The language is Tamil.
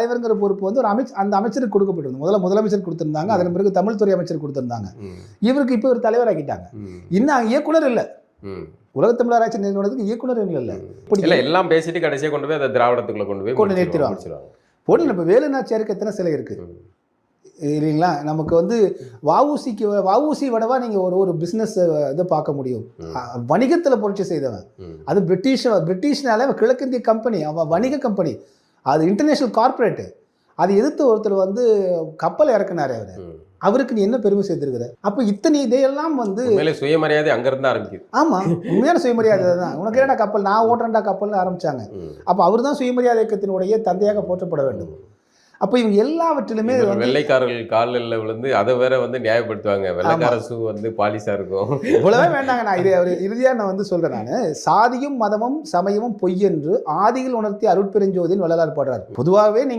தலைவருங்கிற பொறுப்பு வந்து ஒரு அமைச்சர் அந்த அமைச்சருக்கு கொடுக்கப்பட்டிருந்தது. முதல்ல முதலமைச்சர் கொடுத்திருந்தாங்க அதன் பிறகு தமிழ் துறை அமைச்சர் கொடுத்திருந்தாங்க. இவருக்கு இப்போ ஒரு தலைவர் ஆக்கிட்டாங்க. ம், இன்னும் இயக்குனர் இல்லை. உலக தமிழ் ஆராய்ச்சி நிறுவனத்துக்கு இயக்குனர் இல்லை. இல்ல எல்லாம் பேசிட்டு கடைசியா கொண்டு போய் அதை திராவிடத்துக்குள்ள கொண்டு போய் கொண்டு நிறுத்திடுவாங்க. போடல இப்போ வேலுநாச்சியாருக்கு எத்தனை சிலை இருக்கு? இல்லைங்களா? நமக்கு வந்து வஉசிக்கு வஉசி விடவா நீங்கள் ஒரு ஒரு பிஸ்னஸ் இதை பார்க்க முடியும். வணிகத்தில் புரட்சி செய்தவன். அது பிரிட்டிஷ் பிரிட்டிஷ்னால கிழக்கிந்திய கம்பெனி அவன் வணிக கம்பெனி அது இன்டர்நேஷனல் கார்ப்பரேட்டு அது எதிர்த்து ஒருத்தர் வந்து கப்பல் இறக்குனாரு அவர். அவருக்கு நீ என்ன பெருமை சேர்த்திருக்கிற? அப்போ இத்தனை இதையெல்லாம் வந்து சுயமரியாதை அங்க இருந்து ஆரம்பிக்குது. ஆமா உண்மையான சுயமரியாதை தான் உனக்கு என்னடா கப்பல்? நான் ஓட்டுறேன்டா கப்பல்னு ஆரம்பிச்சாங்க. அப்போ அவர் தான் சுயமரியாதை இயக்கத்தினுடைய தந்தையாக போற்றப்பட வேண்டும். அப்போ இவங்க எல்லாவற்றிலுமே வெள்ளைக்காரர்கள் காலில் விழுந்து அதை வேற வந்து நியாயப்படுத்துவாங்க. வெள்ளைக்கார ஷூ வந்து பாலிஷா இருக்கும். இவ்வளவே வேண்டாங்க. நான் இது ஒரு இறுதியாக நான் வந்து சொல்றேன் நான். சாதியும் மதமும் சமயமும் பொய் என்று ஆதியில் உணர்த்தி அருட்பெருஞ்சோதின்னு வள்ளலார் பாடுறார். பொதுவாகவே நீங்க